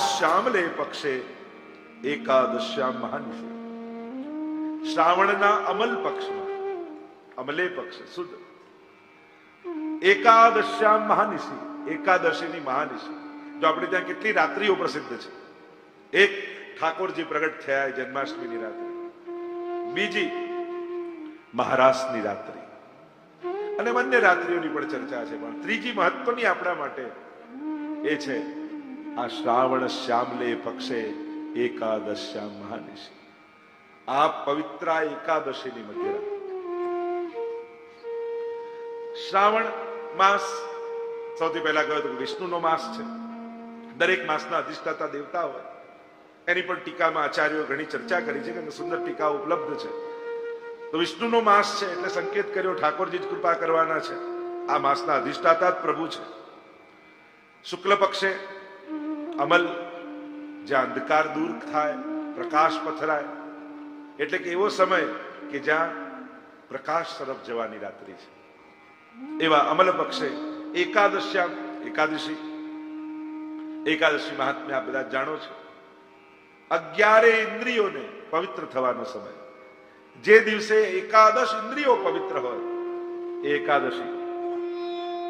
શ્યામલે પક્ષે એકાદશ્યામ મહાનિશે શ્રાવણના અમલ પક્ષમાં, અમલે પક્ષ શુદ્ધ એકાદશ્યામ મહાનિશી, એકાદશીની મહાનિશી. જો આપણે ત્યાં કેટલી રાત્રિઓ પ્રસિદ્ધ છે. એક ઠાકોરજી પ્રગટ થયા જન્માષ્ટમીની રાત્રિ. બીજી મહારાષ્ટ્રની રાત્રિ. અને બંને રાત્રિઓની પણ ચર્ચા છે, પણ ત્રીજી મહત્વની આપણા માટે એ છે આ શ્રાવણ શ્યામલે પક્ષે એકાદશ્યા મહાનિશી આ પવિત્ર એકાદશીની મધ્ય શ્રાવણ માસ સૌથી પહેલા કહ્યું તો વિષ્ણુનો માસ છે. દરેક માસના અધિષ્ઠાતા દેવતા હોય. એની પણ ટીકામાં આચાર્યો ઘણી ચર્ચા કરી છે કે સુંદર ટીકા ઉપલબ્ધ છે. તો વિષ્ણુનો માસ છે એટલે સંકેત કર્યો ઠાકોરજી જ કૃપા કરવાના છે. આ માસના અધિષ્ઠાતા જ પ્રભુ છે. શુક્લ પક્ષે અમલ જ્યાં અંધકાર દૂર થાય, પ્રકાશ પથરાય, એટલે કે એવો સમય કે જ્યાં પ્રકાશ તરફ જવાની રાત્રિ છે. એવા અમલ પક્ષે એકાદશ્યામ એકાદશી. એકાદશી મહાત્મ્ય આ બધા જાણો છો. અગિયારે ઇન્દ્રિયોને પવિત્ર થવાનો સમય. જે દિવસે એકાદશ ઇન્દ્રિયો પવિત્ર હોય, એ એકાદશી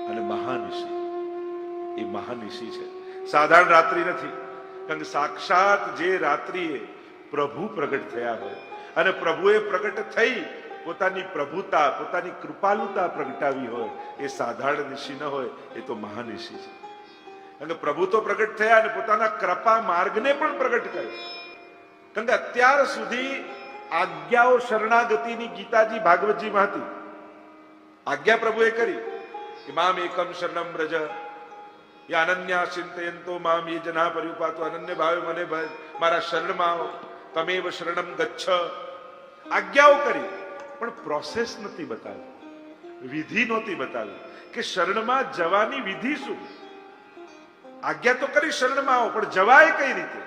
અને મહાનિશી. એ મહાનિશી છે. સાધારણ રાત્રિ નથી. કારણ કે સાક્ષાત જે રાત્રિએ પ્રભુ પ્રગટ થયા હોય અને પ્રભુએ પ્રગટ થઈ પોતાની પ્રભુતા, પોતાની કૃપાલુતા પ્રગટાવી હોય, એ સાધારણ નિશી ન હોય, એ તો મહાનિશી છે. કારણ કે પ્રભુ તો પ્રગટ થયા અને પોતાના કૃપા માર્ગને પણ પ્રગટ કર્યો. કારણ કે અત્યાર સુધી આજ્ઞાઓ શરણાગતિની ગીતાજી ભાગવતજીમાં હતી. આજ્ઞા પ્રભુએ કરી કે મામ એકમ શરણમ વ્રજ યા અનન્યા ચિંતયંતો મામ એ જના પરિપાતો. અનન્ય ભાવે મને મારા શરણમાં આવો. તમેવ શરણમ ગચ્છ. આજ્ઞાઓ કરી, પણ પ્રોસેસ નથી બતાવી. વિધિ નહોતી બતાવી. કે શરણમાં જવાની વિધિ શું? આજ્ઞા તો કરી શરણમાં આવો, પણ જવાય કઈ રીતે?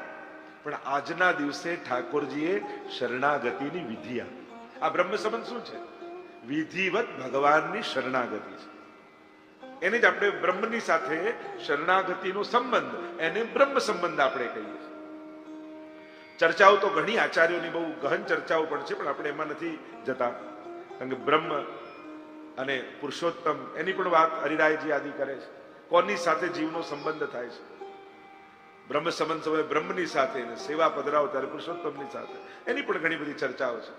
પણ આજના દિવસે ઠાકોરજીએ શરણાગતિની વિધિ આપી. આ બ્રહ્મ સંબંધ શું છે? વિધિવત ભગવાનની શરણાગતિ છે. એને જ આપણે બ્રહ્મની સાથે શરણાગતિનો સંબંધ, એને બ્રહ્મ સંબંધ આપણે કહીએ ચર્ચાઓ તો ઘણી આચાર્યોની બહુ ગહન ચર્ચાઓ પણ છે, પણ આપણે એમાં નથી જતા. કારણ કે બ્રહ્મ અને પુરુષોત્તમ એની પણ વાત હરિરાયજી આદિ કરે છે. કોની સાથે જીવનો સંબંધ થાય છે? બ્રહ્મ સંબંધ સમય બ્રહ્મની સાથે સેવા પધરાવો ત્યારે પુરુષોત્તમની સાથે. એની પણ ઘણી બધી ચર્ચાઓ છે.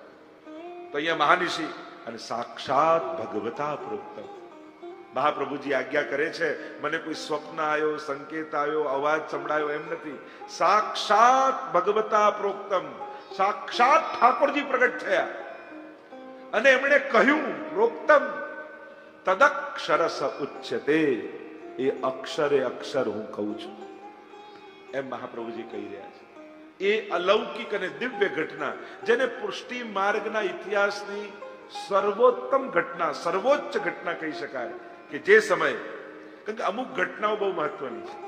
તો અહીંયા મહાનિશી અને સાક્ષાત ભગવતા પ્રોક્તમ મહાપ્રભુજી આજ્ઞા કરે છે, મને કોઈ સ્વપ્ન આવ્યો સંકેત આવ્યો અવાજ સંભળાયો એમ નથી. સાક્ષાત ભગવતા પ્રોક્તમ. સાક્ષાત ઠાકોરજી પ્રગટ થયા. અને એમણે કહ્યું, પ્રોક્તમ. તદક્ષરસ ઉચ્ચતે એ અક્ષરે અક્ષર હું કહું છું. એમ મહાપ્રભુજી કહી રહ્યા છે. એ અલૌકિક અને દિવ્ય ઘટના, જેને પુષ્ટિ માર્ગના ઇતિહાસની સર્વોત્તમ ઘટના, સર્વોચ્ચ ઘટના કહી શકાય. કે જે સમયે, કારણ કે અમુક ઘટનાઓ બહુ મહત્વની છે.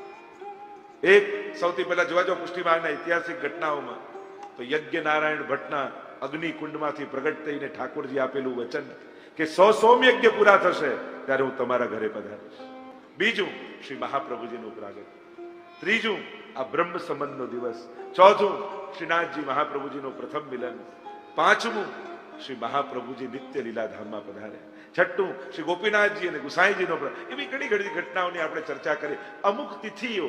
એક સૌથી પહેલા જોવા જાવ પુષ્ટિ માર્ગના ઐતિહાસિક ઘટનાઓમાં, તો યજ્ઞ નારાયણ ભટ્ટના અગ્નિકુંડમાંથી પ્રગટ થઈને ઠાકોરજી આપેલું વચન કે સો સોમ યજ્ઞ પૂરા થશે, ત્યારે હું તમારા ઘરે પધારીશ. બીજું, શ્રી મહાપ્રભુજીનું પ્રાગટ ત્રીજું, આ બ્રહ્મ સંબંધનો દિવસ. ચોથું શ્રીનાથજી મહાપ્રભુજીનું પ્રથમ મિલન. પાંચમું, શ્રી મહાપ્રભુજી નિત્ય લીલાધામમાં પધાર્યા છઠ્ઠું શ્રી ગોપીનાથજી અને ગુસાઈજીનો એવી ઘણી ઘણી ઘટનાઓની આપણે ચર્ચા કરી. અમુક તિથિઓ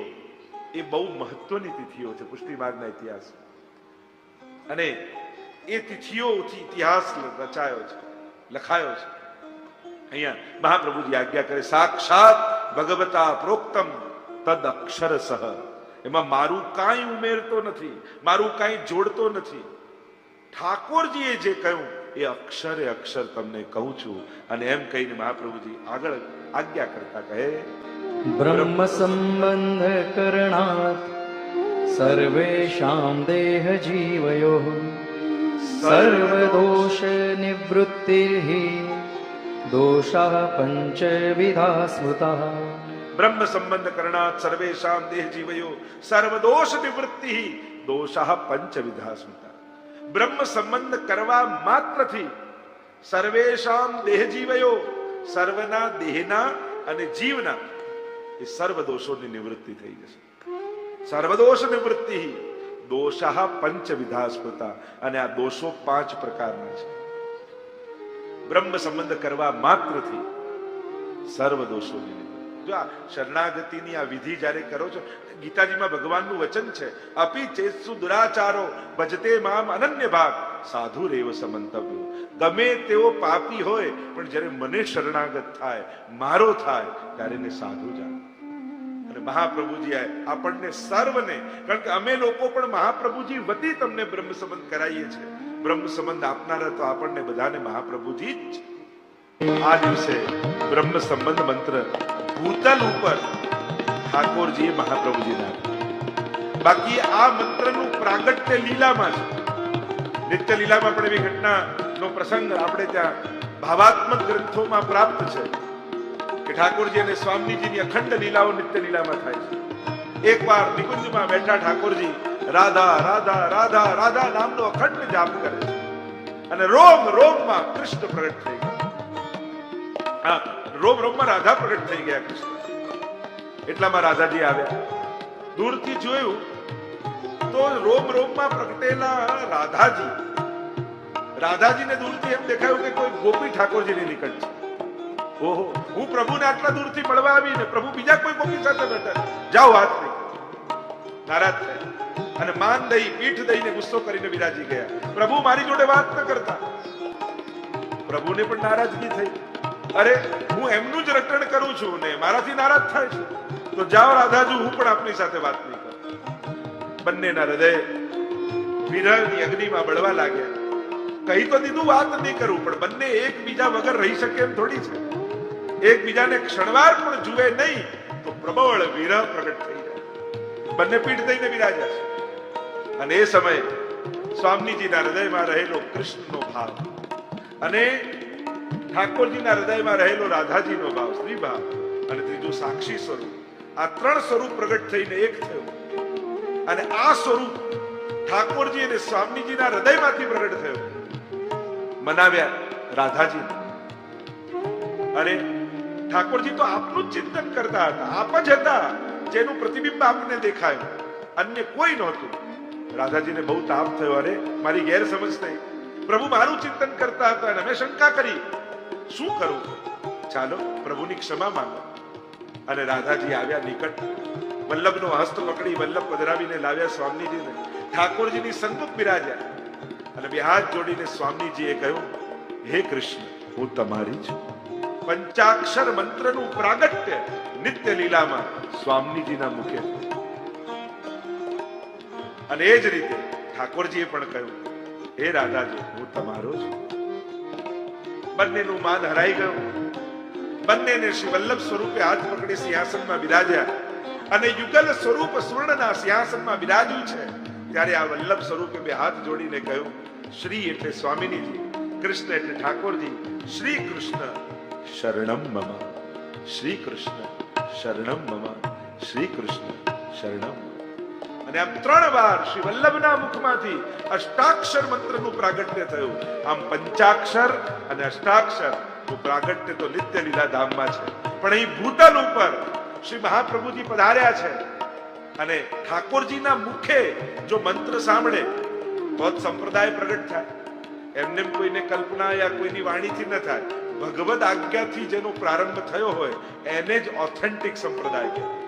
એ બહુ મહત્વની તિથિઓ છે પુષ્ટિ માર્ગના ઇતિહાસ. અને એ તિથિઓથી ઇતિહાસ રચાયો છે, લખાયો છે. અહીંયા મહાપ્રભુજી આજ્ઞા કરે, સાક્ષાત ભગવતા પ્રોક્તમ તદ અક્ષર સહ એમાં મારું કાંઈ ઉમેરતો નથી, મારું કાંઈ જોડતો નથી. ઠાકોરજીએ જે કહ્યું એ અક્ષરે અક્ષર તમને કહું છું અને એમ કહીને મહાપ્રભુજી આગળ આજ્ઞા કરતા કહે બ્રહ્મ સંબંધ કરણાત સર્વેષાં દેહ જીવયો સર્વદોષ નિવૃત્તિર્હિ દોષા પંચવિધા સ્મૃતા બ્રહ્મ સંબંધ કરણાત સર્વેષાં દેહ જીવયો સર્વદોષ નિવૃત્તિ દોષા પંચ વિધા સ્મૃતા બ્રહ્મ સંબંધ કરવા માત્રથી સર્વેશામ દેહ જીવયો સર્વના દેહના અને જીવના, એ સર્વ દોષોની નિવૃત્તિ થઈ જશે સર્વદોષ નિવૃત્તિ દોષ પંચવિધા સ્મૃતા અને આ દોષો પાંચ પ્રકારના છે બ્રહ્મ સંબંધ કરવા માત્રથી સર્વ દોષોની. જો આ શરણાગતિની આ વિધિ જ્યારે કરો છો, ગીતાજીમાં ભગવાનનું વચન છે, અપી ચેસુ દુરાચારો, ભજતે મામ અનન્ય ભાગ. સાધુ રેવ સમંતવ્યો. ગમે તેવો પાપી હોય, પણ જ્યારે મને શરણાગત થાય, મારો થાય, ત્યારે એને સાધુ જાણ. અને મહાપ્રભુજી આપણને સર્વને, કારણ કે અમે લોકો પણ મહાપ્રભુજી વતી તમને બ્રહ્મ સંબંધ કરાવીએ છીએ બ્રહ્મ સંબંધ આપનારા તો આપણને બધાને મહાપ્રભુજી જ. આ દિવસે બ્રહ્મ સંબંધ મંત્ર ભૂતલ ઉપર ઠાકોરજીએ મહાપ્રભુજીને આપ્યો બાકી આ મંત્રનું પ્રાગટ્ય લીલામાં છે. નિત્ય લીલામાં પણ એવી ઘટનાનો પ્રસંગ આપણે ત્યાં ભાવાત્મક ગ્રંથોમાં પ્રાપ્ત છે કે ઠાકોરજી અને સ્વામીજીની અખંડ લીલાઓ નિત્ય લીલામાં થાય છે. એકવાર નિકુંજમાં બેઠા ઠાકોરજી રાધા રાધા રાધા રાધા નામનો અખંડ જાપ કરે છે. અને રોમ, રોમમાં કૃષ્ણ પ્રગટ થઈ ગયા. હા. રોમ રોમમાં રાધા પ્રગટ થઈ ગયા કૃષ્ણ. એટલામાં રાધાજી આવ્યા. દૂરથી જોયું તો રોમ રોમમાં પ્રગટેલા રાધાજી. રાધાજીને દૂરથી એમ દેખાયું કે કોઈ ગોપી ઠાકોરજીની નિકટ છે. ઓહો, હું પ્રભુને આટલા દૂરથી મળવા આવીને પ્રભુ બીજા કોઈ ગોપી સાથે બેઠા જાઓ વાત નહીં નારાજ થયા. અને માન દઈ, પીઠ દઈને ગુસ્સો કરીને વિરાજી ગયા. પ્રભુ મારી જોડે વાત ન કરતા. પ્રભુને પણ નારાજગી થઈ. અરે, હું એમનું જ રટણ કરું છું ને મારાથી નારાજ થાય છે. તો જાઓ રાધાજુ, હું પણ આપની સાથે વાત નહીં કરું. બંનેના હૃદય વિરહની અગ્નિમાં બળવા લાગ્યા. કહી તો દીધું, વાત નહીં કરું, પણ બંને એકબીજા વગર રહી શકે એમ થોડી છે. એકબીજાને ક્ષણવાર પણ જુએ નહીં, તો પ્રબળ વિરહ પ્રગટ થઈ જાય. બંને પીઠ થઈને બિરાજ્યા છે. અને એ સમયે સ્વામીજીના હૃદયમાં રહેલો કૃષ્ણનો ભાવ. અને ઠાકોરજીના હૃદયમાં રહેલો રાધાજીનો ભાવ સ્ત્રી ભાવ અને ત્રીજું સાક્ષી સ્વરૂપ. આ ત્રણ સ્વરૂપ પ્રગટ થઈને એક થયું. અને આ સ્વરૂપ ઠાકોરજી અને સ્વામીજીના હૃદયમાંથી પ્રગટ થયું. મનાવ્યા રાધાજી અરે, ઠાકોરજી તો આપનું જ ચિંતન કરતા હતા. આપ જ હતા જેનું પ્રતિબિંબ આપને દેખાયું. અન્ય કોઈ નહોતું. રાધાજીને બહુ તાપ થયો. અરે, મારી ગેરસમજ થઈ. પ્રભુ મારું ચિંતન કરતા હતા અને અમે શંકા કરી. શું કરું? ચાલો, પ્રભુની ક્ષમા માંગો. અને રાધાજી આવ્યા નિકટ. વલ્લભનો હસ્ત પકડી વલ્લભ પધરાવીને લાવ્યા સ્વામીજીને. ઠાકોરજીની સન્મુખ બિરાજ્યા. અને બે હાથ જોડીને સ્વામીજીએ કહ્યું, હે કૃષ્ણ, હું તમારી છું. પંચાક્ષર મંત્રનું પ્રાગટ્ય નિત્ય લીલામાં સ્વામીજીના મુખે. અને એ જ રીતે ઠાકોરજીએ પણ કહ્યું, હે રાધાજી, હું તમારો છું. બંનેનું માન હરાઈ ગયું બંનેને શ્રી વલ્લભ સ્વરૂપે હાથ પકડી સિંહાસનમાં બિરાજ્યા અને યુગલ સ્વરૂપ સ્વર્ણના સિંહાસનમાં બિરાજ્યું છે ત્યારે આ વલ્લભ સ્વરૂપે બે હાથ જોડીને કહ્યું, શ્રી એટલે સ્વામિનીજી, કૃષ્ણ એટલે ઠાકોરજી, શ્રી કૃષ્ણ શરણમ મમ, શ્રી કૃષ્ણ શરણમ મમ, શ્રી કૃષ્ણ શરણમ. અને ત્રણ વાર શ્રી વલ્લભના મુખમાંથી અષ્ટાક્ષર મંત્રનું પ્રાગટ્ય થયું. આમ પંચાક્ષર અને અષ્ટાક્ષરનું પ્રાગટ્ય તો નિત્ય લીલા ધામમાં છે. પણ અહીં ભૂતલ ઉપર શ્રી મહાપ્રભુજી પધાર્યા છે. અને ઠાકોરજીના મુખે જો મંત્ર સાંભળે, તો જ સંપ્રદાય પ્રગટ થાય. એમને કોઈને કલ્પના યા કોઈની વાણીથી ન થાય. ભગવદ આજ્ઞાથી જેનો પ્રારંભ થયો હોય, એને જ ઓથેન્ટિક સંપ્રદાય કહેવાય.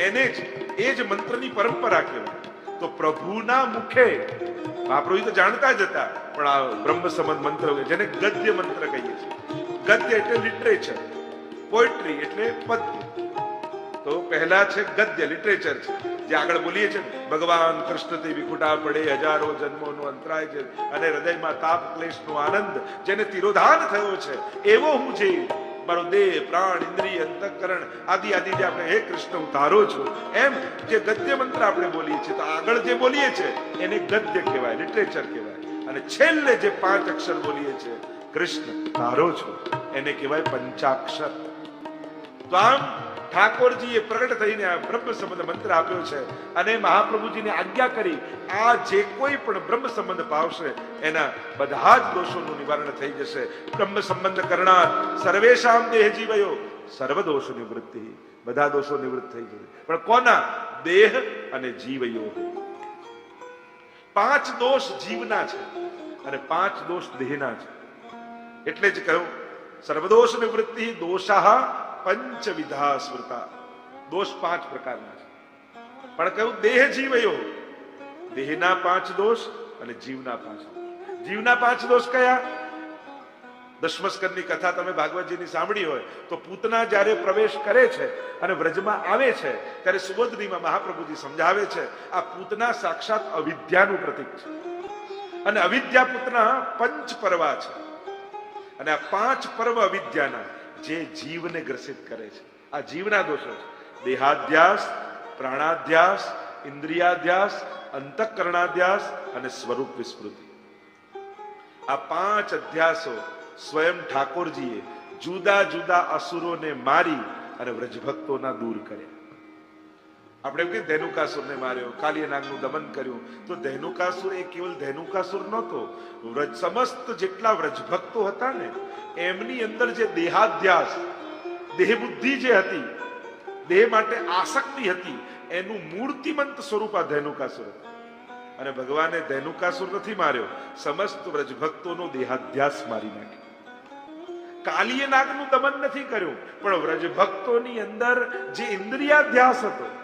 એને જ, એ જ મંત્રની પરંપરા કહેવાય. તો પ્રભુના મુખે મહાપ્રભુ તો જાણતા જ હતા, પણ આ બ્રહ્મ સંબંધ મંત્ર જેને ગદ્ય મંત્ર કહીએ છીએ. ગદ્ય એટલે લિટરેચર પોએટ્રી એટલે પદ્ય. તો પહેલા છે ગદ્ય લિટરેચર છે. જે આગળ બોલીએ છે ભગવાન ભગવાન કૃષ્ણથી વિખુટા પડે, હજારો જન્મોનો અંતરાય છે, અને હૃદયમાં તાપ, ક્લેશનો આનંદ, જેને તિરોધાન થયો છે, એવો હું જે મારો દેહ પ્રાણ, ઇન્દ્રિય, અંતકરણ આદિ આદિ જે આપણે, હે કૃષ્ણ, હું તારો છું. એમ જે ગદ્ય મંત્ર આપણે બોલીએ છીએ, તો આગળ જે બોલીએ છીએ એને ગદ્ય કહેવાય, લિટરેચર કહેવાય. અને છેલ્લે જે પાંચ અક્ષર બોલીએ છીએ કૃષ્ણ, તારો છું, એને કહેવાય પંચાક્ષર. તો આમ ઠાકોરજીએ પ્રગટ થઈને આ બ્રહ્મ સંબંધ મંત્ર આપ્યો છે અને મહાપ્રભુજીને આજ્ઞા કરી, આ જે કોઈ પણ બ્રહ્મ સંબંધ પાવશે, એના બધા જ દોષોનું નિવારણ થઈ જશે. બ્રહ્મ સંબંધ કરનાર સર્વેશામ દેહ જીવયો સર્વ દોષ નિવૃત્તિ. બધા દોષો નિવૃત્ત થઈ જશે. પણ કોના? દેહ અને જીવયો. પાંચ દોષ જીવના છે અને પાંચ દોષ દેહના છે. એટલે જ કહ્યું, સર્વદોષ નિવૃત્તિ દોષા પંચવિધા સ્મૃતા દોષ પાંચ પ્રકારના છે. પણ કહ્યું દેહ જીવયો. દેહના પાંચ દોષ અને જીવના પાંચ જીવના પાંચ દોષ કયા? દશમસ્કરની કથા તમે ભાગવતજીની સાંભળી હોય તો પૂતના જ્યારે પ્રવેશ કરે છે અને વ્રજમાં આવે છે, ત્યારે સુબોધનીમાં મહાપ્રભુજી સમજાવે છે, આ પૂતના સાક્ષાત અવિદ્યાનું પ્રતીક છે. અને અવિદ્યા પૂતના પંચ પર્વા છે. અને આ પાંચ પર્વ અવિદ્યાના જે જીવને ગ્રસિત કરે છે. આ જીવના દોષો છે. દેહાધ્યાસ, પ્રાણાધ્યાસ, ઇન્દ્રિયાધ્યાસ, અંતઃકરણાધ્યાસ અને સ્વરૂપ વિસ્મૃતિ. આ પાંચ અધ્યાસો સ્વયં ઠાકોરજીએ જુદા જુદા અસુરોને મારી અને વ્રજભક્તોના દૂર કર્યા. આપણે એમ કે ધેનુકાસુરને માર્યો કાલિયનાગનું દમન કર્યું. તો ધેનુકાસુર એ કેવલ ધેનુકાસુર નહોતો, વ્રજ સમસ્ત જેટલા વ્રજભક્તો હતા ને, એમની અંદર જે દેહાધ્યાસ દેહ બુદ્ધિ જે હતી, દેહ માટે આસક્તિ હતી, એનું મૂર્તિમંત સ્વરૂપ આ ધેનુકાસુર અને ભગવાને ધેનુકાસુર નથી માર્યો, સમસ્ત વ્રજભક્તોનો દેહાધ્યાસ મારી નાખ્યો. કાલીય નાગનું દમન નથી કર્યું, પણ વ્રજભક્તોની અંદર જે ઇન્દ્રિયાધ્યાસ હતો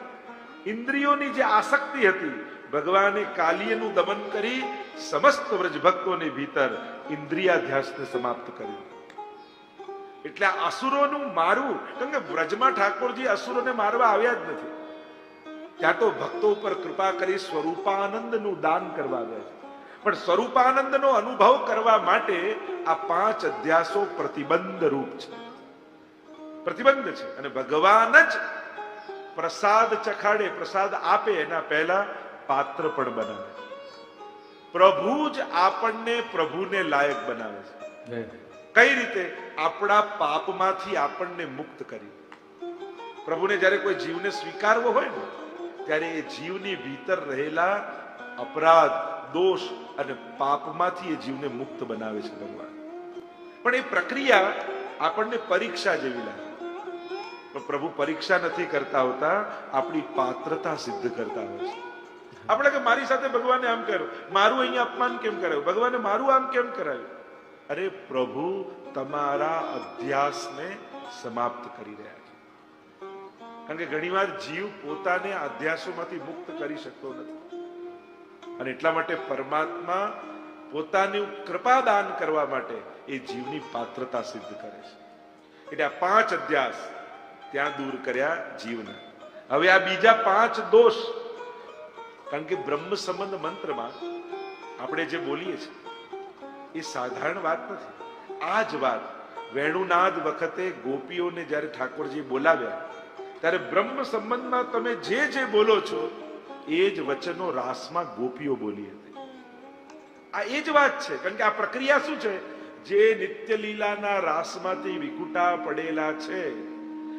ઇન્દ્રિયોની જે આસક્તિ હતી, ભગવાને કાલીયનું દમન કરી સમસ્ત વ્રજભક્તોની ભીતર ઇન્દ્રિયાધ્યાસને સમાપ્ત કર્યું. એટલે અસુરોનું મારવું કારણ કે વ્રજમાં ઠાકોરજી અસુરોને મારવા આવ્યા જ નથી. ત્યાં તો ભક્તો ઉપર કૃપા કરી સ્વરૂપાનંદનું દાન કરવા ગયા પણ સ્વરૂપાનંદનો અનુભવ કરવા માટે આ પાંચ અધ્યાસો પ્રતિબંધ રૂપ છે. પ્રતિબંધ છે. અને ભગવાન જ પ્રસાદ ચખાડે પ્રસાદ આપે એના પહેલા પાત્ર પણ બનાવે. પ્રભુ જ આપણને પ્રભુને લાયક બનાવે છે. કઈ રીતે? આપણા પાપમાંથી આપણને મુક્ત કરી. પ્રભુને જ્યારે કોઈ જીવને સ્વીકારવો હોય ને ત્યારે એ જીવની ભીતર રહેલા અપરાધ દોષ અને પાપમાંથી એ જીવને મુક્ત બનાવે છે ભગવાન. પણ એ પ્રક્રિયા આપણને પરીક્ષા જેવી લાગે. પણ પ્રભુ પરીક્ષા નથી કરતા હોતા, આપણી પાત્રતા સિદ્ધ કરતા હોય આપણે કે મારી સાથે ભગવાને આમ કર્યું, મારું અહીંયા અપમાન કેમ કરાયું? ભગવાને મારું આમ કેમ કરાયું? અરે પ્રભુ, તમારા અધ્યાસને સમાપ્ત કરી રહ્યા છે. કારણ કે ઘણીવાર જીવ પોતાને અધ્યાસોમાંથી મુક્ત કરી શકતો નથી. અને એટલા માટે પરમાત્મા પોતાની કૃપા દાન કરવા માટે એ જીવની પાત્રતા સિદ્ધ કરે છે. એટલે આ પાંચ અધ્યાસ ત્યાં દૂર કર્યા જીવના. હવે આ બીજા પાંચ દોષ, કારણ કે બ્રહ્મ સંબંધ મંત્રમાં આપણે જે બોલીએ છીએ, એ સાધારણ વાત નથી. આ જ વાત વેણુનાદ વખતે ગોપીઓને જ્યારે ઠાકોરજી બોલાવ્યા, ત્યારે બ્રહ્મ સંબંધમાં તમે જે જે બોલો છો, એ જ વચનો રાસમાં ગોપીઓ બોલી હતી. આ એ જ વાત છે, કારણ કે આ પ્રક્રિયા શું છે? જે નિત્યલીલાના રાસમાંથી વિકુટા પડેલા છે.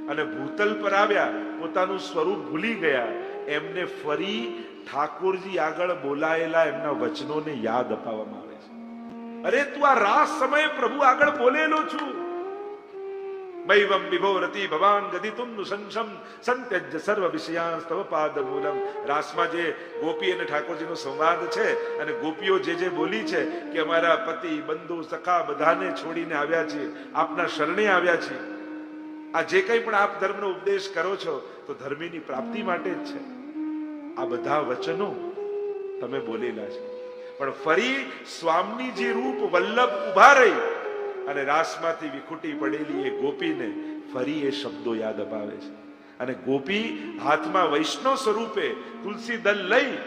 અને ભૂતલ પર આવ્યા, પોતાનું સ્વરૂપ ભૂલી ગયા. એમને ફરી ઠાકોરજી આગળ બોલાયેલા એમના વચનોને યાદ અપાવવામાં આવે છે. અરે, તું આ રાસ સમયે પ્રભુ આગળ બોલેલો છું. મૈવમ વિભોરતી ભવાન ગદિતુમ સંશમ સંત્યજ સર્વ વિષયાન તવ પાદ મૂલમ રાસમાં જે ગોપી અને ઠાકોરજીનો સંવાદ છે અને ગોપીઓ જે જે બોલી છે કે અમારા પતિ, બંધુ, સખા બધાને છોડીને આવ્યા છે આપના શરણે આવ્યા છે આ જે કંઈ પણ આપ ધર્મનો ઉપદેશ કરો છો, તો ધર્મીની પ્રાપ્તિ માટે જ છે. આ બધા વચનો તમે બોલેલા છે. પણ ફરી સ્વામીજી રૂપ વલ્લભ ઊભા રહી અને રાસમાંથી વિખુટી પડેલી એ ગોપીને ફરી એ શબ્દો યાદ અપાવે છે. અને ગોપી હાથમાં વૈષ્ણવ સ્વરૂપે તુલસી દલ લઈ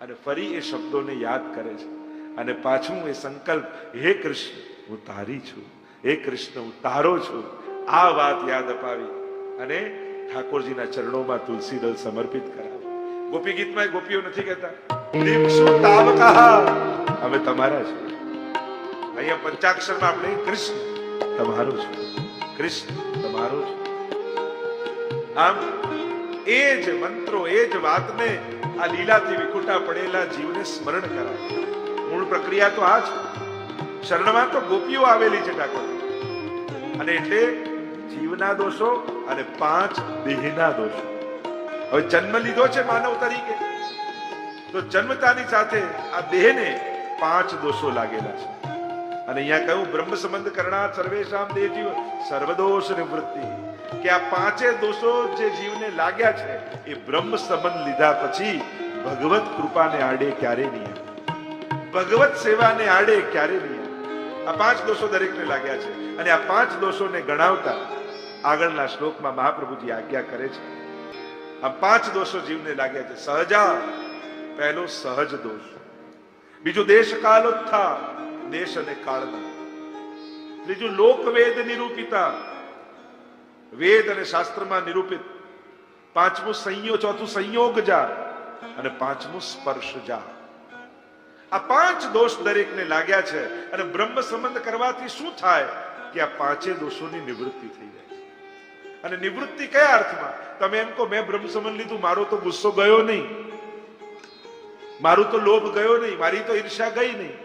અને ફરી એ શબ્દોને યાદ કરે છે. અને પાછું એ સંકલ્પ, હે કૃષ્ણ, હું તારી છું. હે કૃષ્ણ, હું તારો છું. આ વાત યાદ અપાવી અને ઠાકોરજીના ચરણોમાં તુલસી દલ સમર્પિત કરાવી. ગોપી ગીતમાં ગોપીઓ નથી કહેતા. અમે તમારા છે અહીંયા પંચાક્ષરમાં આપણે કૃષ્ણ તમારો છે. કૃષ્ણ તમારો છે. આમ એ જ મંત્રો, એ જ વાતને આ લીલાથી વિકુટા પડેલા જીવને સ્મરણ કરાવે. મૂળ પ્રક્રિયા તો આ છે શરણમાં તો ગોપીઓ આવેલી છે ઠાકોર. અને એટલે જીવના દોષો અને પાંચ દેહના દોષો. હવે જન્મ લીધો છે માનવ તરીકે. તો જન્મતાની સાથે આ દેહને પાંચ દોષો લાગેલા છે. અને અહીંયા કહ્યું બ્રહ્મ સંબંધ કરણા સર્વેશામ દેહ જીવ સર્વદોષ નિવૃત્તિ. કે આ પાંચે દોષો જે જીવને લાગ્યા છે, એ બ્રહ્મ સંબંધ લીધા પછી ભગવત કૃપાને આડે ક્યારે નહીં. ભગવત સેવાને આડે ક્યારે નહીં. આ પાંચ દોષો દરેકને લાગ્યા છે. અને આ પાંચ દોષોને ગણાવતા આગળના શ્લોકમાં મહાપ્રભુજી આજ્ઞા કરે છે. આ પાંચ દોષો જીવને લાગ્યા છે. સહજા, પહેલો સહજ દોષ. બીજું દેશ કાલોત્થા દેશ અને કાળના. ત્રીજું લોકવેદ નિરૂપિતા. વેદ અને શાસ્ત્રમાં નિરૂપિત. પાંચમું સંયોગ, ચોથું સંયોગ જા અને પાંચમું સ્પર્શ જા આ પાંચ દોષ દરેકને લાગ્યા છે અને બ્રહ્મ સંબંધ કરવાથી શું થાય કે આ પાંચે દોષોની નિવૃત્તિ થઈ જાય. અને નિવૃત્તિ કયા અર્થમાં? તમે એમ કહો, મેં બ્રહ્મ સંબંધ લીધું, મારો તો ગુસ્સો ગયો નહીં. મારું તો લોભ ગયો નહીં, મારી તો ઈર્ષા ગઈ નહીં.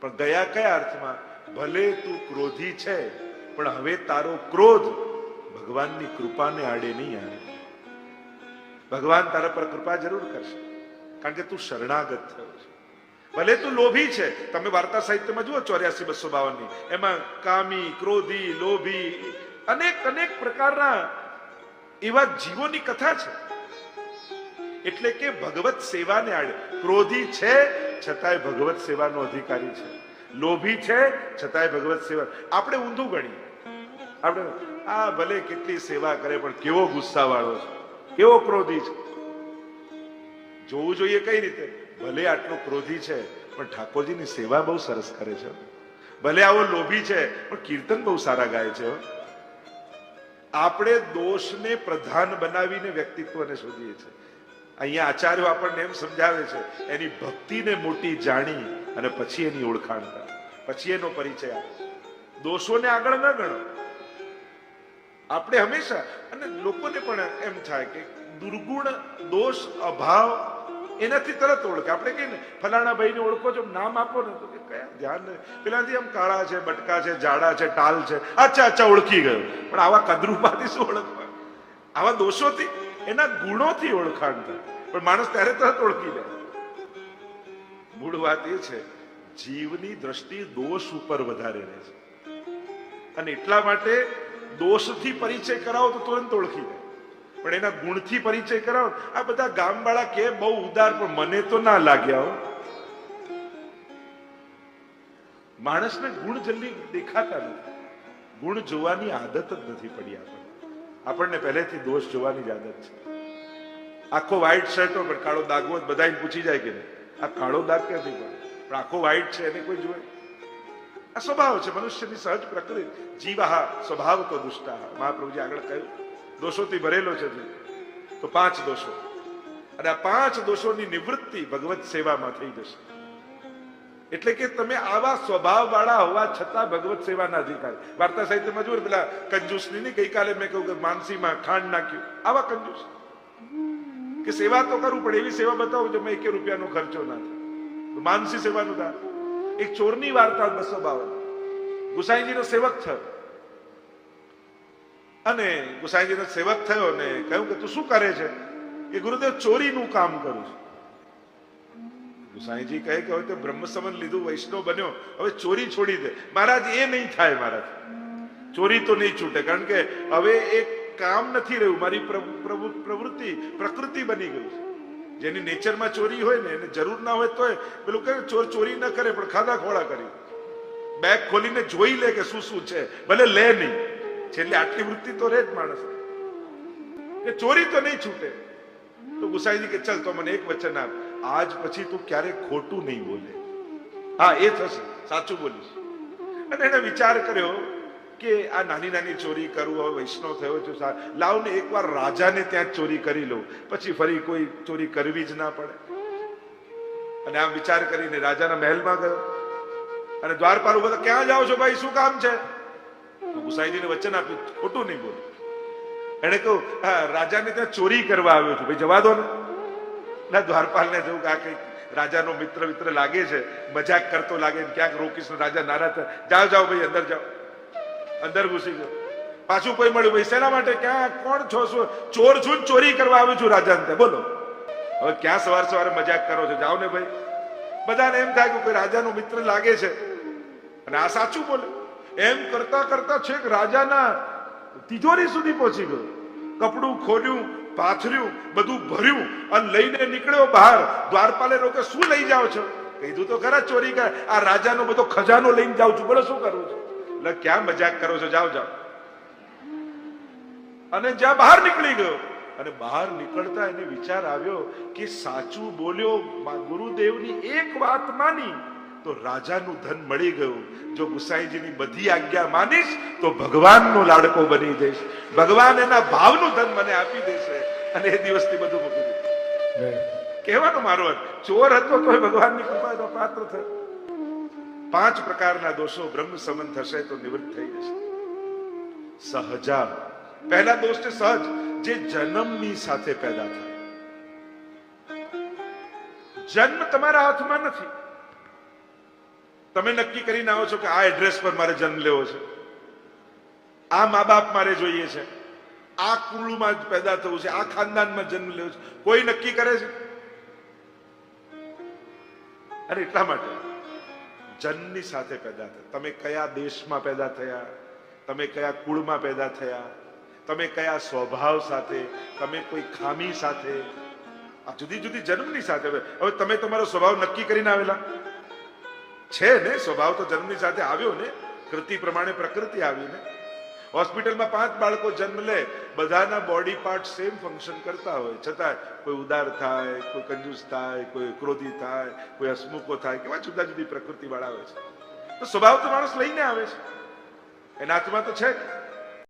પણ ગયા કયા અર્થમાં? ભલે તું ક્રોધી છે, પણ હવે તારો ક્રોધ ભગવાનની કૃપાને આડે નહીં આવે. ભગવાન તારા પર કૃપા જરૂર કરશે, કારણ કે તું શરણાગત થયો છે. ભલે તું લોભી છે, તમે વાર્તા સાહિત્યમાં જુઓ, ચોર્યાસી બસો બાવનની. એમાં કામી, ક્રોધી, લોભી અનેક અનેક પ્રકારના એવા જીવોની કથા છે. એટલે કે ભગવત સેવાને આડે. ક્રોધી છે, છતાંય ભગવત સેવાનો અધિકારી છે. લોભી છે, છતાંય ભગવત સેવા. આપણે ઊંધું ગણીએ. આપણે, આ ભલે કેટલી સેવા કરે, પણ કેવો ગુસ્સા વાળો છે. કેવો ક્રોધી છે. જોવું જોઈએ કઈ રીતે. ભલે આટલો ક્રોધી છે, પણ ઠાકોરજીની સેવા બહુ સરસ કરે છે. ભલે આવો લોભી છે, પણ કીર્તન બહુ સારા ગાય છે. આપણે દોષને પ્રધાન બનાવીને વ્યક્તિત્વને શોધીએ છીએ. અહીંયા આચાર્યો આપણને એમ સમજાવે છે, એની ભક્તિને મોટી જાણી અને પછી એની ઓળખાણ કરે. પછી એનો પરિચય આપે. દોષોને આગળ ન ગણો. આપણે હંમેશા, અને લોકોને પણ એમ થાય કે દુર્ગુણ, દોષ, અભાવ એનાથી તરત ઓળખે. આપણે કહીએ ને, ફલાણા ભાઈને ઓળખો છો, નામ આપો ને તો કે કયા? ધ્યાન પેલાથી આમ કાળા છે, બટકા છે, જાડા છે, ટાલ છે, અચ્છા અચ્છા, ઓળખી ગયો. પણ આવા કદરૂપાથી શું ઓળખવા? આવા દોષોથી? એના ગુણોથી ઓળખાણ થાય. પણ માણસ ત્યારે તરત ઓળખી જાય. મૂળ વાત એ છે, જીવની દ્રષ્ટિ દોષ ઉપર વધારે રહે છે. અને એટલા માટે દોષથી પરિચય કરાવો તો તુરંત ઓળખી જાય. પણ એના ગુણથી પરિચય કરાવો. આ બધા ગામવાળા કે બહુ ઉદાર, પણ મને તો ના લાગ્યા માણસને ગુણ જલ્દી દેખાતા નથી. ગુણ જોવાની આદત જ નથી પડી આપણને. આપણને પહેલેથી દોષ જોવાની જ આદત છે. આખો વ્હાઈટ શર્ટ પણ કાળો દાગ હોય બધાને પૂછી જાય કે નહીં. આ કાળો દાગ ક્યાંથી પડે? પણ આખો વ્હાઈટ છે, એને કોઈ જોવે? આ સ્વભાવ છે, મનુષ્યની સહજ પ્રકૃતિ. જીવાહ સ્વભાવ તો દુષ્ટા મહાપ્રભુજી આગળ કહ્યું દોષોથી ભરેલો છે. તો. પાંચ દોષો. અને આ પાંચ દોષોની નિવૃત્તિ ભગવત સેવામાં થઈ જશે. એટલે કે તમે આવા સ્વભાવ વાળા હોવા છતાં ભગવત સેવાના અધિકારી. વાર્તા સાહિત્યમાં જોયું પેલા કંજૂસની નહીં, ગઈકાલે મેં કહ્યું કે માનસીમાં ખાંડ નાખ્યું. આવા કંજૂસ. કે સેવા તો કરવું પડે એવી સેવા બતાવો મેં એક રૂપિયાનો ખર્ચો ના થાય. માનસી સેવાનું દાન એક ચોરની વાર્તા બસો બાવન. ગુસાઈજીનો સેવક થયો. અને ગુસાઈજીનો સેવક થયો ને કહ્યું કે તું શું કરે છે? કે ગુરુદેવ ચોરીનું કામ કરું છું. ગુસાઈજી કહે કે હવે તે બ્રહ્મસમન લીધું, વૈષ્ણવ બન્યો. હવે ચોરી છોડી દે. મહારાજ, એ નહીં થાય મહારાજ ચોરી તો નહીં છૂટે, કારણ કે હવે એક કામ નથી રહ્યું. મારી પ્રવૃત્તિ, પ્રકૃતિ બની ગયું છે. જેની નેચરમાં ચોરી હોય ને, એને જરૂર ના હોય તોય પેલું કહે, ચોર ચોરી ન કરે, પણ ખાધા ખોળા કરી. બેગ ખોલીને જોઈ લે કે શું શું છે. ભલે લે નહીં. છેલ્લે આટલી વૃત્તિ તો રહે જ માણસ. કે ચોરી તો નહીં છૂટે. તો ગુસાઈજી કે, ચલ, તો મને એક વચન આપ. આજ પછી તું ક્યારેય ખોટું નહીં બોલે. હા, એ થશે. સાચું બોલીશ. અને એને વિચાર કર્યો કે આ નાની નાની ચોરી કરું, હવે વૈષ્ણવ થયો છું લાવ ને એકવાર રાજાને ત્યાં ચોરી કરી લઉં. પછી ફરી કોઈ ચોરી કરવી જ ના પડે. અને આમ વિચાર કરીને રાજાના મહેલમાં ગયો. અને દ્વારપાલ ઊભો ક્યાં જાઓ છો ભાઈ? શું કામ છે? ગુસાઈજીને વચન આપ્યું. ખોટું નહીં બોલ. એને કહ્યું રાજાને ત્યાં ચોરી કરવા આવ્યો છું. ભાઈ, જવા દો ને. ના, દ્વારપાલને જવું કે આ કંઈક રાજાનો મિત્ર મિત્ર લાગે છે. મજાક કરતો લાગે ને ક્યાંક રોકીશ રાજા નારાજ જાઓ જાઓ ભાઈ, અંદર જાઓ. અંદર ઘૂસી ગયો. પાછું કોઈ મળ્યું? ભાઈ, શેના માટે? ક્યાં, કોણ છો? શું? ચોર છું ચોરી કરવા આવ્યો છું રાજાને બોલો. હવે ક્યાં સવાર સવારે મજાક કરો છો? જાઓ ને ભાઈ. બધાને એમ થાય કે રાજાનો મિત્ર લાગે છે. અને આ સાચું બોલે. એમ કરતા કરતા છેક રાજાના તિજોરી સુધી પહોંચી ગયો. કપડું ખોલ્યું, પાથર્યું, બધું ભર્યું અને લઈને નીકળ્યો બહાર. દ્વારપાલે રોકે, શું લઈ જાઓ છો? કીધું તો, ખરા, ચોરી કર. આ રાજાનો બધો ખજાનો લઈને જાઉં છું. બોલો, શું કરું છું? એટલે, ક્યાં મજાક કરો છો? જાઓ જાઓ. અને જ્યાં બહાર નીકળી ગયો. અને બહાર નીકળતા એને વિચાર આવ્યો કે સાચું બોલ્યો ગુરુદેવની એક વાત માની. તો રાજાનું ધન મળી ગયું. જો ગુસાઈજીની બધી આજ્ઞા માનીશ તો ભગવાનનો લાડકો બની જઈશ. ભગવાન એના ભાવનું ધન મને આપી દેશે. અને એ દિવસથી બધું મૂકી દીધું કહેવાનો મારો ચોર હતો તો ભગવાનની કૃપાનો પાત્ર થયો. પાંચ પ્રકારના દોષો બ્રહ્મ સમન થશે તો નિવૃત્ત થઈ જશે. સહજા પહેલા દોષ છે સહજ જે જન્મની સાથે પેદા થાય. જન્મ તમારા હાથમાં નથી. તમે નક્કી કરીને આવો છો કે આ એડ્રેસ પર મારે જન્મ લેવો છે? આ મા બાપ મારે જોઈએ છે. આ કુળમાં જ પેદા થવું છે. આ ખાનદાનમાં જન્મ લેવો છે. કોઈ નક્કી કરે છે? અરે, એટલા માટે. જન્મની સાથે પેદા થયા. તમે કયા દેશમાં પેદા થયા? તમે કયા કુળમાં પેદા થયા? તમે કયા સ્વભાવ સાથે? તમે કોઈ ખામી સાથે? આ જુદી જુદી જન્મની સાથે. હવે હવે તમે તમારો સ્વભાવ નક્કી કરીને આવેલા. છે ને, સ્વભાવ તો જન્મની સાથે આવ્યો ને, કૃતિ પ્રમાણે પ્રકૃતિ આવી ને. હોસ્પિટલમાં પાંચ બાળકો જન્મ લે, બધાના બોડી પાર્ટ સેમ ફંક્શન કરતા હોય. છતાં કોઈ ઉદાર થાય, કોઈ કંજૂસ થાય, કોઈ ક્રોધી થાય, કોઈ હસમુખો થાય, કેવા જુદા જુદી પ્રકૃતિ વાળા હોય છે. તો સ્વભાવ તો માણસ લઈને આવે છે. એના હાથમાં તો છે.